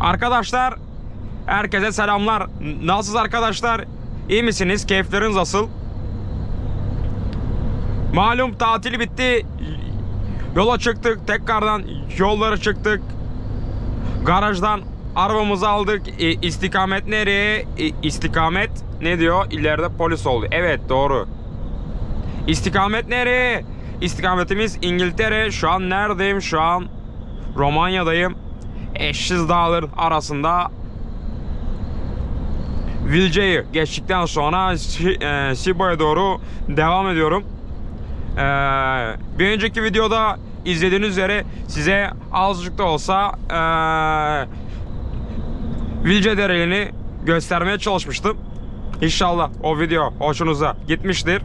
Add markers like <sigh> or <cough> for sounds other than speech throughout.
Arkadaşlar herkese selamlar. Nasılsınız arkadaşlar? İyi misiniz? Keyifleriniz nasıl? Malum tatil bitti. Yola çıktık. Tekrardan yollara çıktık. Garajdan arabamızı aldık. E, istikamet nereye? E, istikamet ne diyor? İleride polis oldu. Evet doğru. İstikamet nereye? İstikametimiz İngiltere. Şu an neredeyim? Şu an Romanya'dayım. Eşsiz dağların arasında Vilce'yi geçtikten sonra e, Sibo'ya doğru devam ediyorum. Ee, bir önceki videoda izlediğiniz üzere size azıcık da olsa ee, Vilce Dereli'ni göstermeye çalışmıştım. İnşallah o video hoşunuza gitmiştir.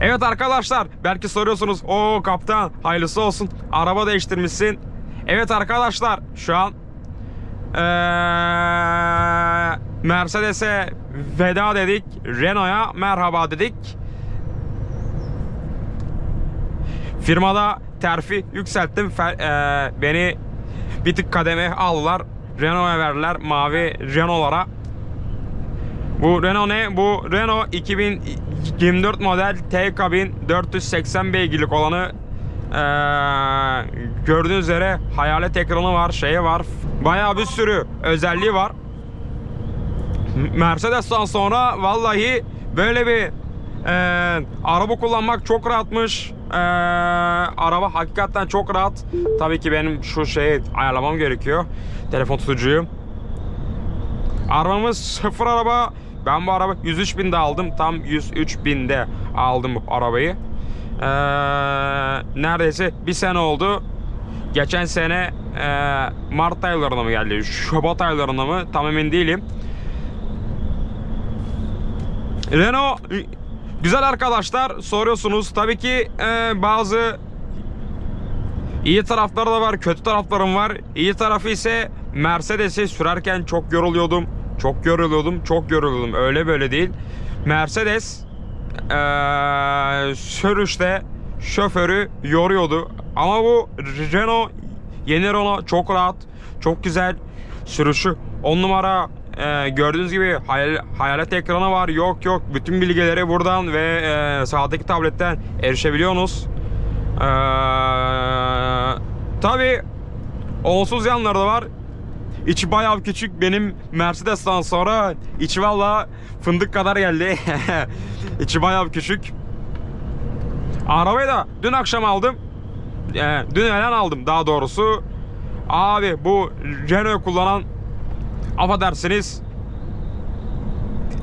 Evet arkadaşlar belki soruyorsunuz o kaptan hayırlısı olsun araba değiştirmişsin. Evet arkadaşlar şu an ee, Mercedes'e veda dedik. Renault'a merhaba dedik. Firmada terfi yükselttim. Fe- ee, beni bir tık kademe aldılar. Renault'a verdiler. Mavi Renault'lara. Bu Renault ne? Bu Renault 2024 model T kabin 480 beygirlik olanı ee, gördüğünüz üzere hayalet ekranı var, şeyi var. Bayağı bir sürü özelliği var. Mercedes'ten sonra vallahi böyle bir ee, araba kullanmak çok rahatmış. Ee, araba hakikaten çok rahat. Tabii ki benim şu şeyi ayarlamam gerekiyor. Telefon tutucuyu. Arabamız sıfır araba. Ben bu araba 103 binde aldım. Tam 103 binde aldım bu arabayı. Ee, neredeyse bir sene oldu. Geçen sene e, Mart aylarında mı geldi? Şubat aylarında mı? Tam emin değilim. Renault güzel arkadaşlar soruyorsunuz. Tabii ki e, bazı iyi tarafları da var, kötü taraflarım var. İyi tarafı ise Mercedes'i sürerken çok yoruluyordum. Çok yoruluyordum, çok yoruluyordum. Öyle böyle değil. Mercedes e, sürüşte şoförü yoruyordu. Ama bu Renault, yeni Renault çok rahat, çok güzel. Sürüşü 10 numara e, gördüğünüz gibi hayal, hayalet ekranı var. Yok yok bütün bilgileri buradan ve e, sağdaki tabletten erişebiliyorsunuz. Ee, tabii olumsuz yanları da var. İçi bayağı küçük. Benim Mercedes'ten sonra içi valla fındık kadar geldi. <laughs> içi bayağı küçük. Arabayı da dün akşam aldım. Ee, dün öğlen aldım daha doğrusu. Abi bu Renault kullanan affedersiniz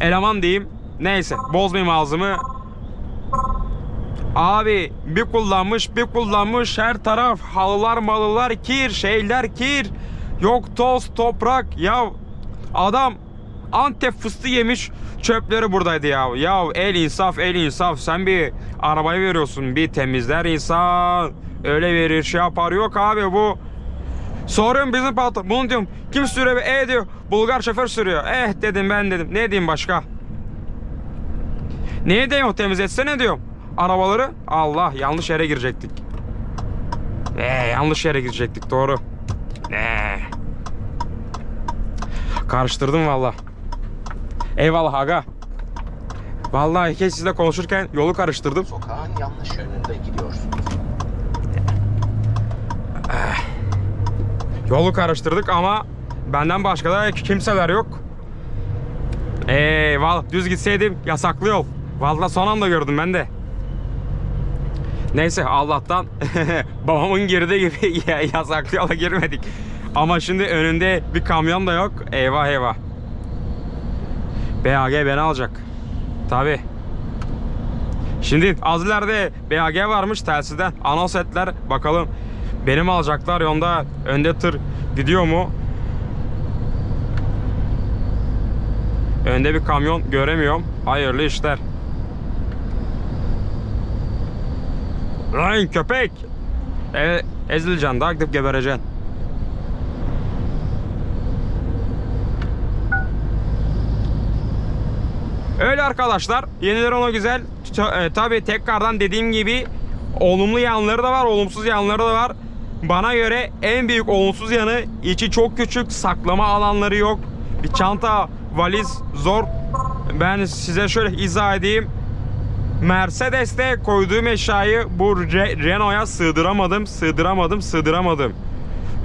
eleman diyeyim. Neyse bozmayayım ağzımı. Abi bir kullanmış bir kullanmış her taraf halılar malılar kir şeyler kir. Yok toz toprak ya adam Antep fıstığı yemiş çöpleri buradaydı ya. Ya el insaf el insaf sen bir arabayı veriyorsun bir temizler insan öyle verir şey yapar yok abi bu Soruyorum bizim patron. Bunu diyorum. Kim sürüyor? E diyor. Bulgar şoför sürüyor. Eh dedim ben dedim. Ne diyeyim başka? Niye diyeyim o temizletsene diyorum. Arabaları. Allah yanlış yere girecektik. Ee, yanlış yere girecektik doğru. Ee. Karıştırdım valla. Eyvallah aga. Vallahi keşke sizle konuşurken yolu karıştırdım. Sokağın yanlış yönünde gidiyorsunuz. Yolu karıştırdık ama benden başka da kimseler yok. Eyvallah düz gitseydim yasaklı yol. Vallahi son anda gördüm ben de. Neyse Allah'tan <laughs> babamın girdiği gibi <laughs> ya- yasaklı yola girmedik. Ama şimdi önünde bir kamyon da yok. Eyvah eyvah. BAG beni alacak. Tabi. Şimdi az ileride BAG varmış telsizden anons ettiler. Bakalım benim alacaklar yolda önde tır gidiyor mu? Önde bir kamyon göremiyorum. Hayırlı işler. Lan köpek. E, ezileceksin daha gidip gebereceksin. Öyle arkadaşlar. Yeniler ona güzel. Tabi tekrardan dediğim gibi olumlu yanları da var, olumsuz yanları da var. bana göre en büyük olumsuz yanı içi çok küçük, saklama alanları yok. Bir çanta, valiz zor. Ben size şöyle izah edeyim. Mercedes'te koyduğum eşyayı bu Re- Renault'a sığdıramadım, sığdıramadım, sığdıramadım.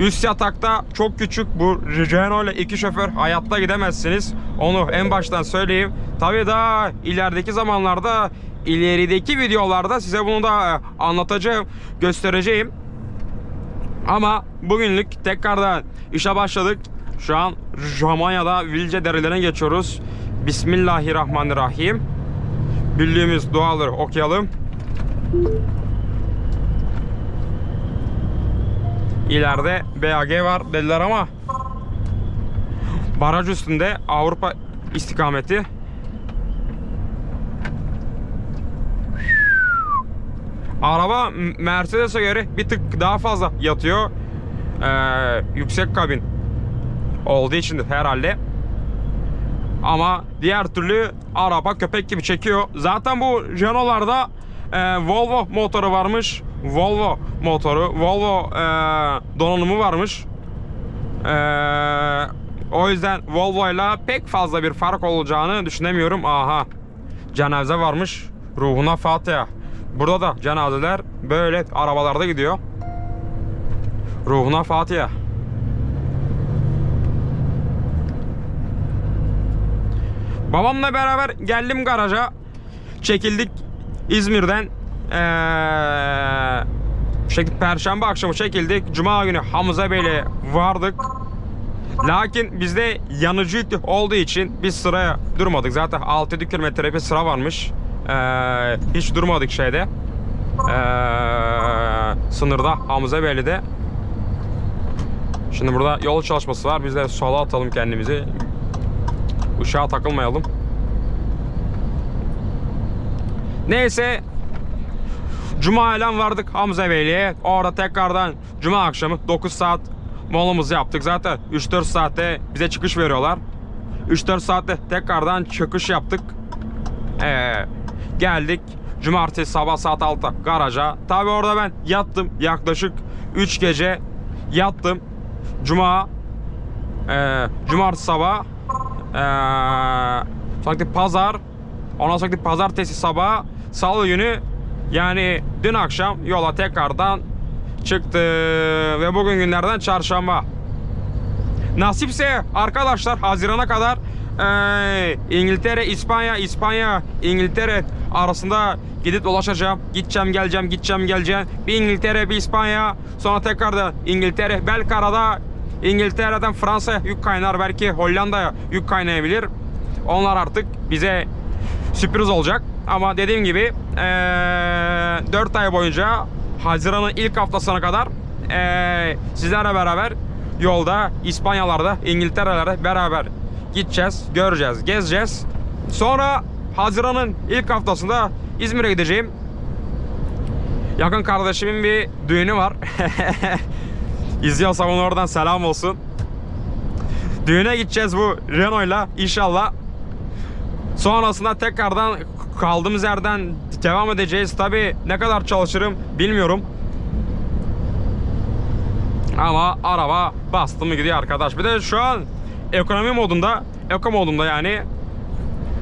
Üst yatakta çok küçük bu Renault ile iki şoför hayatta gidemezsiniz. Onu en baştan söyleyeyim. Tabii daha ilerideki zamanlarda ilerideki videolarda size bunu da e, anlatacağım, göstereceğim. Ama bugünlük tekrardan işe başladık. Şu an Romanya'da Vilce derelerine geçiyoruz. Bismillahirrahmanirrahim. Bildiğimiz duaları okuyalım. İleride BAG var dediler ama baraj üstünde Avrupa istikameti. Araba Mercedes'e göre bir tık daha fazla yatıyor. Ee, yüksek kabin olduğu için herhalde. Ama diğer türlü araba köpek gibi çekiyor. Zaten bu Renault'larda e, Volvo motoru varmış. Volvo motoru, Volvo e, donanımı varmış. E, o yüzden Volvo ile pek fazla bir fark olacağını düşünemiyorum. Aha cenaze varmış. Ruhuna Fatiha. Burada da cenazeler böyle arabalarda gidiyor. Ruhuna Fatiha. Babamla beraber geldim garaja. Çekildik İzmir'den. Ee, Perşembe akşamı çekildik. Cuma günü Hamza Bey'le vardık. Lakin bizde yanıcı olduğu için biz sıraya durmadık. Zaten 6-7 kilometre bir sıra varmış. Ee, hiç durmadık şeyde. Ee, sınırda Hamza Beyli'de. Şimdi burada yol çalışması var. Biz de sola atalım kendimizi. Uşağa takılmayalım. Neyse. Cuma ile vardık Hamza Beyli'ye. Orada tekrardan Cuma akşamı 9 saat molamızı yaptık. Zaten 3-4 saatte bize çıkış veriyorlar. 3-4 saatte tekrardan çıkış yaptık. Ee, geldik. Cumartesi sabah saat 6'da garaja. Tabi orada ben yattım. Yaklaşık 3 gece yattım. Cuma e, Cumartesi sabah ee, sanki pazar ondan sonra pazartesi sabah salı günü yani dün akşam yola tekrardan çıktı ve bugün günlerden çarşamba. Nasipse arkadaşlar Haziran'a kadar ee, İngiltere İspanya İspanya İngiltere arasında gidip dolaşacağım. Gideceğim geleceğim gideceğim geleceğim. Bir İngiltere bir İspanya. Sonra tekrar da İngiltere. Belki arada İngiltere'den Fransa'ya yük kaynar belki Hollanda'ya yük kaynayabilir. Onlar artık bize sürpriz olacak. Ama dediğim gibi ee, 4 ay boyunca Haziran'ın ilk haftasına kadar ee, sizlerle beraber yolda İspanyalarda, İngiltere'lerde beraber gideceğiz, göreceğiz, gezeceğiz. Sonra Haziran'ın ilk haftasında İzmir'e gideceğim. Yakın kardeşimin bir düğünü var. <laughs> İzliyorsa ona oradan selam olsun. Düğüne gideceğiz bu Renault'la inşallah. Sonrasında tekrardan kaldığımız yerden devam edeceğiz. Tabi ne kadar çalışırım bilmiyorum. Ama araba bastı mı gidiyor arkadaş. Bir de şu an ekonomi modunda, eko modunda yani.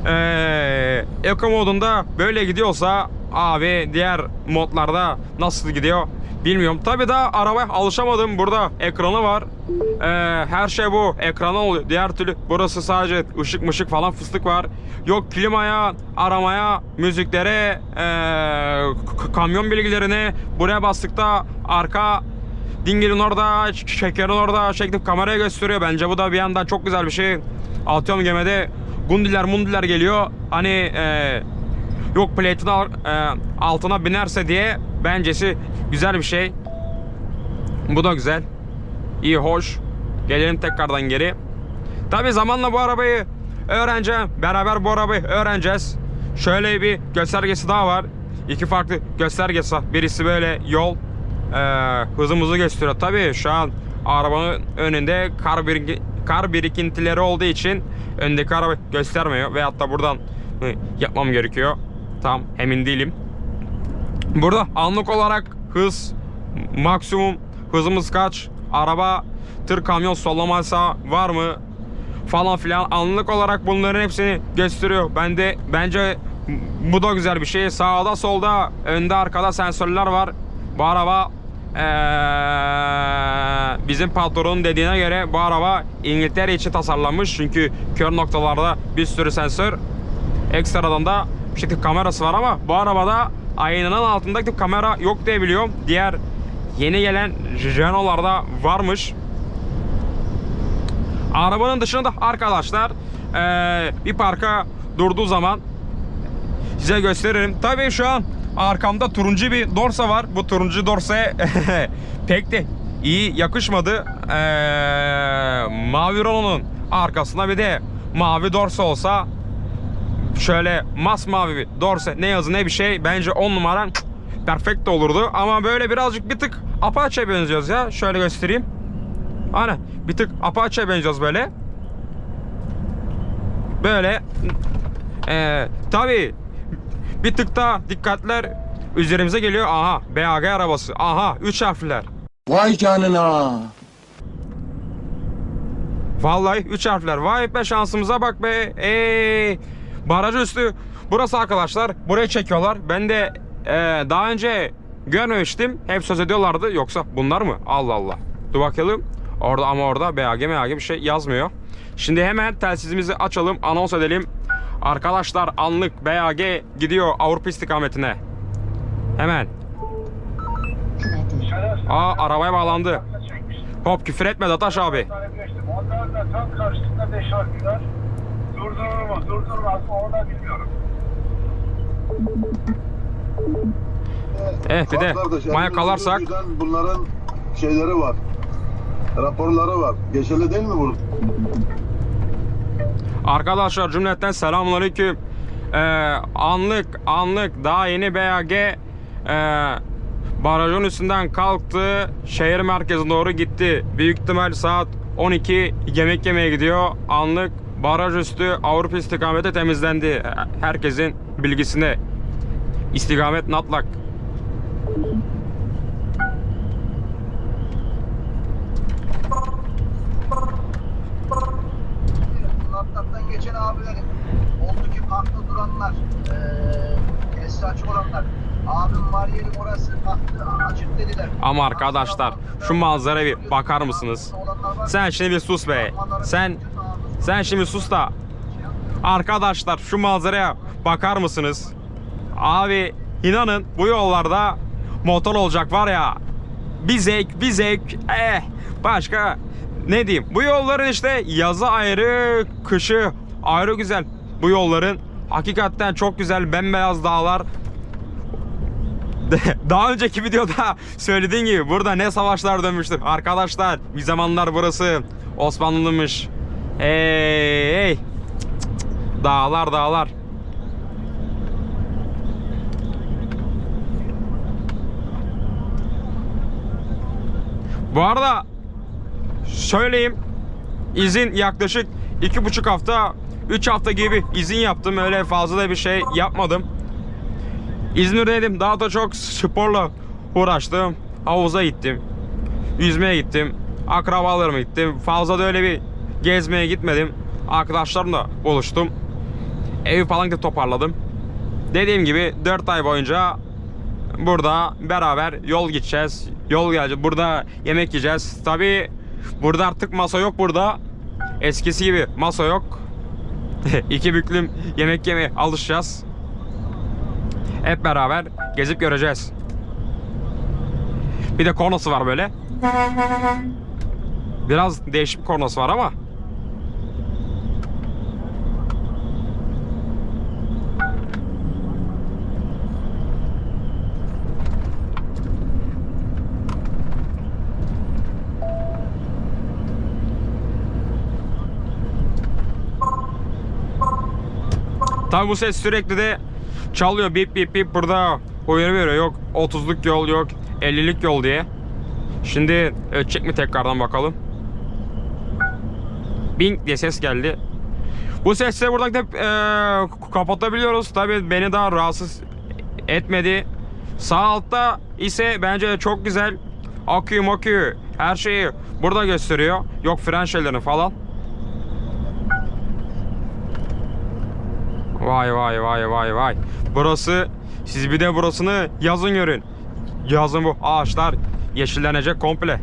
Ee, eko modunda böyle gidiyorsa abi diğer modlarda nasıl gidiyor bilmiyorum. Tabi daha arabaya alışamadım. Burada ekranı var. Ee, her şey bu ekrana oluyor. Diğer türlü burası sadece ışık mışık falan fıstık var. Yok klimaya, aramaya, müziklere, ee, kamyon bilgilerine buraya bastıkta arka dingilin orada, şekerin orada çekip kameraya gösteriyor. Bence bu da bir yandan çok güzel bir şey. Atıyorum gemide gundiler mundiler geliyor. Hani ee, yok plate'in al- e, altına binerse diye bencesi güzel bir şey. Bu da güzel. İyi hoş. Gelelim tekrardan geri. Tabi zamanla bu arabayı öğreneceğim. Beraber bu arabayı öğreneceğiz. Şöyle bir göstergesi daha var. İki farklı göstergesi var. Birisi böyle yol e, hızımızı gösteriyor. Tabi şu an arabanın önünde kar, bir, kar birikintileri olduğu için öndeki araba göstermiyor. Veyahut da buradan hı, yapmam gerekiyor. Tam emin değilim. Burada anlık olarak hız maksimum hızımız kaç, araba, tır, kamyon sollamaysa var mı falan filan anlık olarak bunların hepsini gösteriyor. Ben de bence bu da güzel bir şey. Sağda solda önde arkada sensörler var. Bu araba eee, bizim patronun dediğine göre bu araba İngiltere için tasarlanmış. Çünkü kör noktalarda bir sürü sensör. Ekstradan da işte tip kamerası var ama bu arabada aynanın altında tip kamera yok diye biliyorum. Diğer yeni gelen Renault'larda varmış. Arabanın dışında arkadaşlar eee, bir parka durduğu zaman size gösteririm. Tabii şu an arkamda turuncu bir dorsa var. Bu turuncu dorsaya <laughs> pek de iyi yakışmadı. Eee, mavi Renault'un arkasına bir de mavi dorsa olsa şöyle masmavi bir dorse ne yazı ne bir şey bence 10 numara perfect olurdu. Ama böyle birazcık bir tık Apache'ye benziyoruz ya. Şöyle göstereyim. Hani bir tık Apache'ye benziyoruz böyle. Böyle ee, tabii bir tık daha dikkatler üzerimize geliyor. Aha BAG arabası. Aha 3 harfler. Vay canına. Vallahi 3 harfler. Vay be şansımıza bak be. Eee baraj üstü. Burası arkadaşlar. Buraya çekiyorlar. Ben de ee, daha önce görmemiştim. Hep söz ediyorlardı. Yoksa bunlar mı? Allah Allah. Dur bakalım. Orada ama orada BAG MAG bir şey yazmıyor. Şimdi hemen telsizimizi açalım. Anons edelim. Arkadaşlar anlık BAG gidiyor Avrupa istikametine. Hemen. Aa arabaya bağlandı. Hop küfür etme Dataş abi. Tam karşısında beş harfler. Durdurur mu, durdurmaz mı onu da bilmiyorum. Eh bir de Kardeş, maya kalarsak Bunların şeyleri var. Raporları var. Geçerli değil mi bu? Arkadaşlar cümleten selamünaleyküm. Ee, anlık anlık daha yeni BAG e, barajın üstünden kalktı. Şehir merkezine doğru gitti. Büyük ihtimal saat 12 yemek yemeye gidiyor. Anlık baraj üstü Avrupa istikameti temizlendi. Herkesin bilgisine. İstikamet Natlak. Laptop'tan geçen abilerin oldu ki parkta duranlar kesri açık olanlar abim var yerim orası kalktı açık dediler. Ama arkadaşlar şu manzaraya bir bakar mısınız? Sen şimdi bir sus be. Sen sen şimdi sus da Arkadaşlar şu manzaraya bakar mısınız? Abi inanın bu yollarda motor olacak var ya. Bir zevk bir zevk. Eh başka ne diyeyim. Bu yolların işte yazı ayrı kışı ayrı güzel. Bu yolların hakikaten çok güzel bembeyaz dağlar. <laughs> Daha önceki videoda söylediğim gibi burada ne savaşlar dönmüştür. Arkadaşlar bir zamanlar burası Osmanlıymış. Hey. Dağlar dağlar. Bu arada söyleyeyim izin yaklaşık iki buçuk hafta 3 hafta gibi izin yaptım öyle fazla da bir şey yapmadım. İzmir'deydim daha da çok sporla uğraştım havuza gittim yüzmeye gittim akrabalarıma gittim fazla da öyle bir gezmeye gitmedim. Arkadaşlarımla buluştum. Evi falan da toparladım. Dediğim gibi 4 ay boyunca burada beraber yol gideceğiz. Yol geleceğiz burada yemek yiyeceğiz. Tabi burada artık masa yok burada. Eskisi gibi masa yok. <laughs> İki büklüm yemek yemeye alışacağız. Hep beraber gezip göreceğiz. Bir de kornası var böyle. Biraz değişik bir var ama Tabi bu ses sürekli de çalıyor bip bip bip burada uyarı veriyor yok 30'luk yol yok 50'lik yol diye. Şimdi ölçecek mi tekrardan bakalım. Bing diye ses geldi. Bu sesleri buradan hep eee, kapatabiliyoruz. Tabi beni daha rahatsız etmedi. Sağ altta ise bence çok güzel akü makü her şeyi burada gösteriyor. Yok fren şeylerini falan. Vay vay vay vay vay. Burası siz bir de burasını yazın görün. Yazın bu ağaçlar yeşillenecek komple.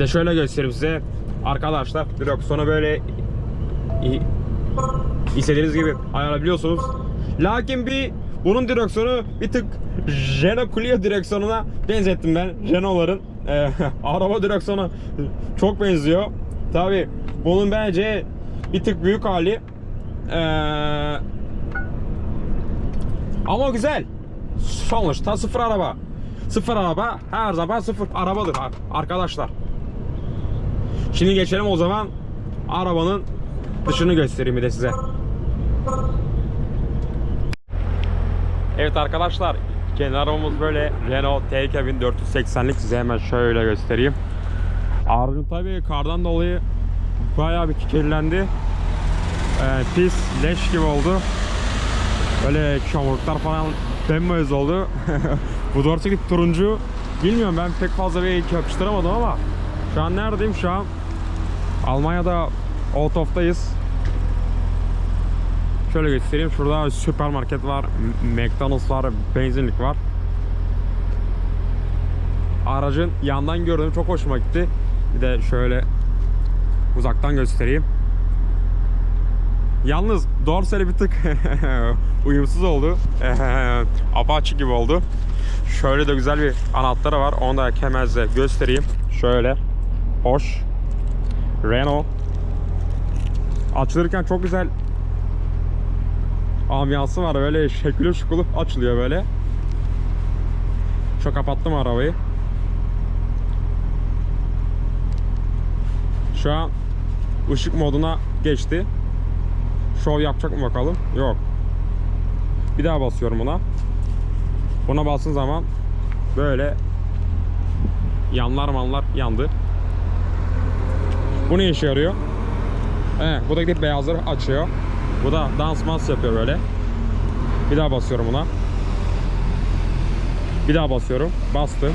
Bir de şöyle göstereyim size. Arkadaşlar direksiyonu böyle istediğiniz gibi ayarlayabiliyorsunuz. Lakin bir bunun direksiyonu bir tık Renault Clio direksiyonuna benzettim ben. Renault'ların e, <laughs> araba direksiyonu çok benziyor. Tabi bunun bence bir tık büyük hali. E, ama güzel. Sonuçta sıfır araba. Sıfır araba her zaman sıfır arabadır arkadaşlar. Şimdi geçelim o zaman arabanın dışını göstereyim bir de size. Evet arkadaşlar kendi arabamız böyle Renault TK 1480'lik size hemen şöyle göstereyim. Aracın tabii kardan dolayı bayağı bir kirlendi. Ee, pis leş gibi oldu. Böyle çamurluklar falan bembeyaz oldu. <laughs> Bu 4 turuncu bilmiyorum ben pek fazla bir yapıştıramadım ama şu an neredeyim şu an Almanya'da Out of'tayız. Şöyle göstereyim. Şurada süpermarket var, McDonald's var, benzinlik var. Aracın yandan gördüğüm çok hoşuma gitti. Bir de şöyle uzaktan göstereyim. Yalnız dorsali bir tık <laughs> uyumsuz oldu. <laughs> Apache gibi oldu. Şöyle de güzel bir anahtarı var. Onu da size göstereyim. Şöyle. Hoş. Renault. Açılırken çok güzel ambiyansı var. Böyle şekilli şukulu açılıyor böyle. Şu kapattım arabayı. Şu an ışık moduna geçti. Şov yapacak mı bakalım? Yok. Bir daha basıyorum buna. Buna bastığın zaman böyle yanlar manlar yandı. Bu ne işe yarıyor? Evet, bu da gidip beyazları açıyor. Bu da dans mans yapıyor böyle. Bir daha basıyorum buna. Bir daha basıyorum. Bastım.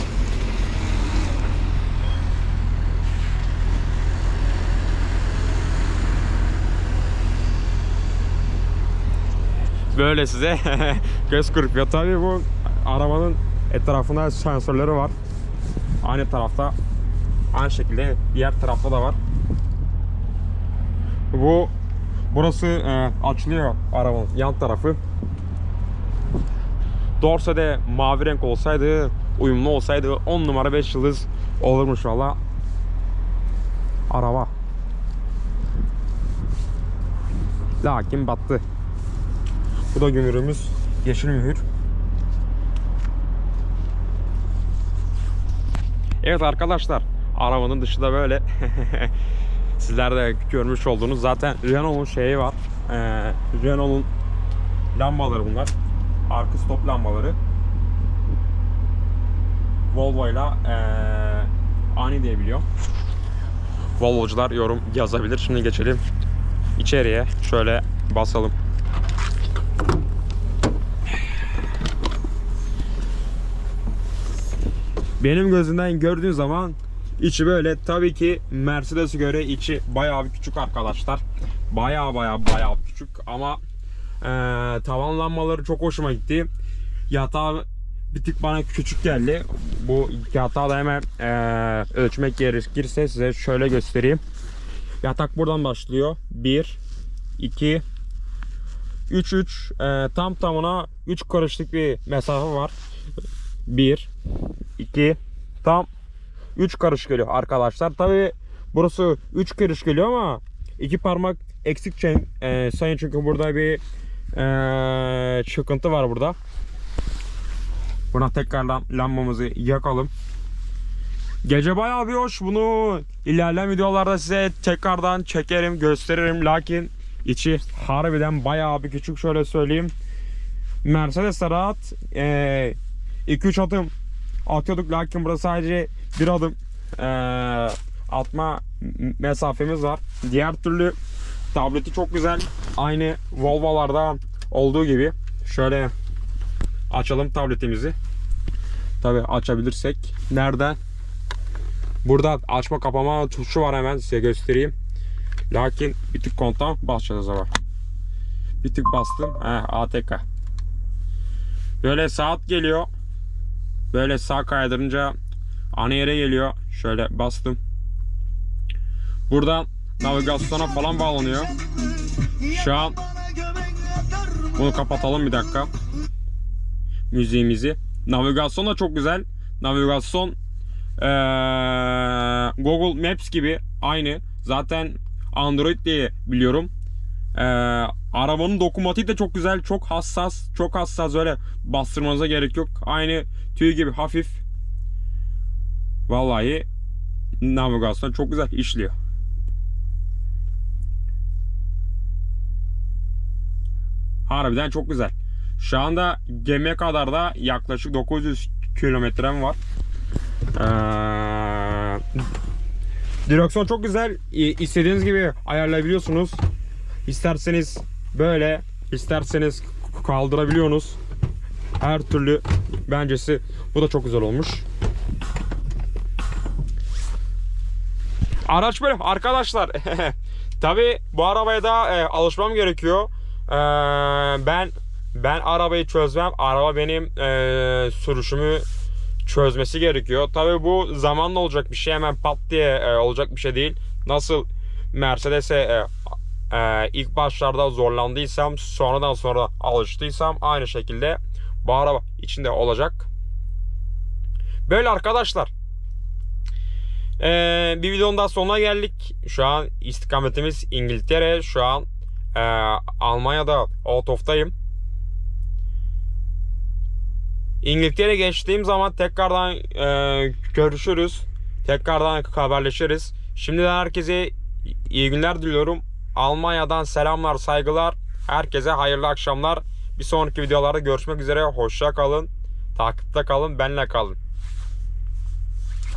Böyle size <laughs> göz kırpıyor. Tabii bu arabanın etrafında sensörleri var. Aynı tarafta aynı şekilde diğer tarafta da var. Bu burası e, açılıyor arabanın yan tarafı. Dorse'de mavi renk olsaydı, uyumlu olsaydı 10 numara 5 yıldız olurmuş valla. Araba. Lakin battı. Bu da gümrüğümüz. Yeşil mühür. Evet arkadaşlar. Arabanın dışı da böyle. <laughs> Sizler de görmüş olduğunuz zaten Renault'un şeyi var. Ee, Renault'un lambaları bunlar. Arka stop lambaları. Volvo ile ee, ani diyebiliyorum. Volvocular yorum yazabilir. Şimdi geçelim içeriye. Şöyle basalım. Benim gözümden gördüğün zaman içi böyle tabii ki Mercedes'e göre içi bayağı bir küçük arkadaşlar. Bayağı bayağı bayağı küçük ama e, tavan çok hoşuma gitti. Yatağı bir tık bana küçük geldi. Bu yatağı da hemen e, ölçmek gerekirse size şöyle göstereyim. Yatak buradan başlıyor. 1 2 3 3 e, tam tamına 3 karışlık bir mesafe var. 1 2 tam 3 karış geliyor arkadaşlar. Tabi burası 3 karış geliyor ama iki parmak eksik e, sayın çünkü burada bir e, çıkıntı var burada. Buna tekrardan lambamızı yakalım. Gece bayağı bir hoş. Bunu ilerleyen videolarda size tekrardan çekerim, gösteririm. Lakin içi harbiden bayağı bir küçük şöyle söyleyeyim. Mercedes rahat 2-3 adım atıyorduk lakin burada sadece bir adım e, atma mesafemiz var. Diğer türlü tableti çok güzel. Aynı Volvo'larda olduğu gibi. Şöyle açalım tabletimizi. Tabi açabilirsek. Nereden? Burada açma kapama tuşu var hemen size göstereyim. Lakin bir tık kontağa basacağız ama. Bir tık bastım. He, ATK. Böyle saat geliyor. Böyle sağ kaydırınca ana yere geliyor. Şöyle bastım. Buradan navigasyona falan bağlanıyor. Şu an bunu kapatalım bir dakika. Müziğimizi. Navigasyon da çok güzel. Navigasyon eee, Google Maps gibi aynı. Zaten Android diye biliyorum. Eee, arabanın dokunmatiği de çok güzel. Çok hassas. Çok hassas. Öyle bastırmanıza gerek yok. Aynı tüy gibi hafif. Vallahi navigasyon çok güzel işliyor. Harbiden çok güzel. Şu anda gemiye kadar da yaklaşık 900 kilometrem var. Ee, direksiyon çok güzel. İstediğiniz gibi ayarlayabiliyorsunuz. İsterseniz böyle, isterseniz kaldırabiliyorsunuz. Her türlü bencesi bu da çok güzel olmuş. Araç böyle arkadaşlar. <laughs> Tabi bu arabaya da e, alışmam gerekiyor. E, ben ben arabayı çözmem. Araba benim e, sürüşümü çözmesi gerekiyor. Tabi bu zamanla olacak bir şey. Hemen pat diye e, olacak bir şey değil. Nasıl Mercedes'e e, e, ilk başlarda zorlandıysam sonradan sonra alıştıysam aynı şekilde bu araba içinde olacak. Böyle arkadaşlar. Ee, bir videonun daha sonuna geldik. Şu an istikametimiz İngiltere. Şu an e, Almanya'da out of'tayım. İngiltere geçtiğim zaman tekrardan e, görüşürüz. Tekrardan haberleşiriz. Şimdiden herkese iyi günler diliyorum. Almanya'dan selamlar, saygılar. Herkese hayırlı akşamlar. Bir sonraki videolarda görüşmek üzere. Hoşça kalın. Takipte kalın. Benle kalın.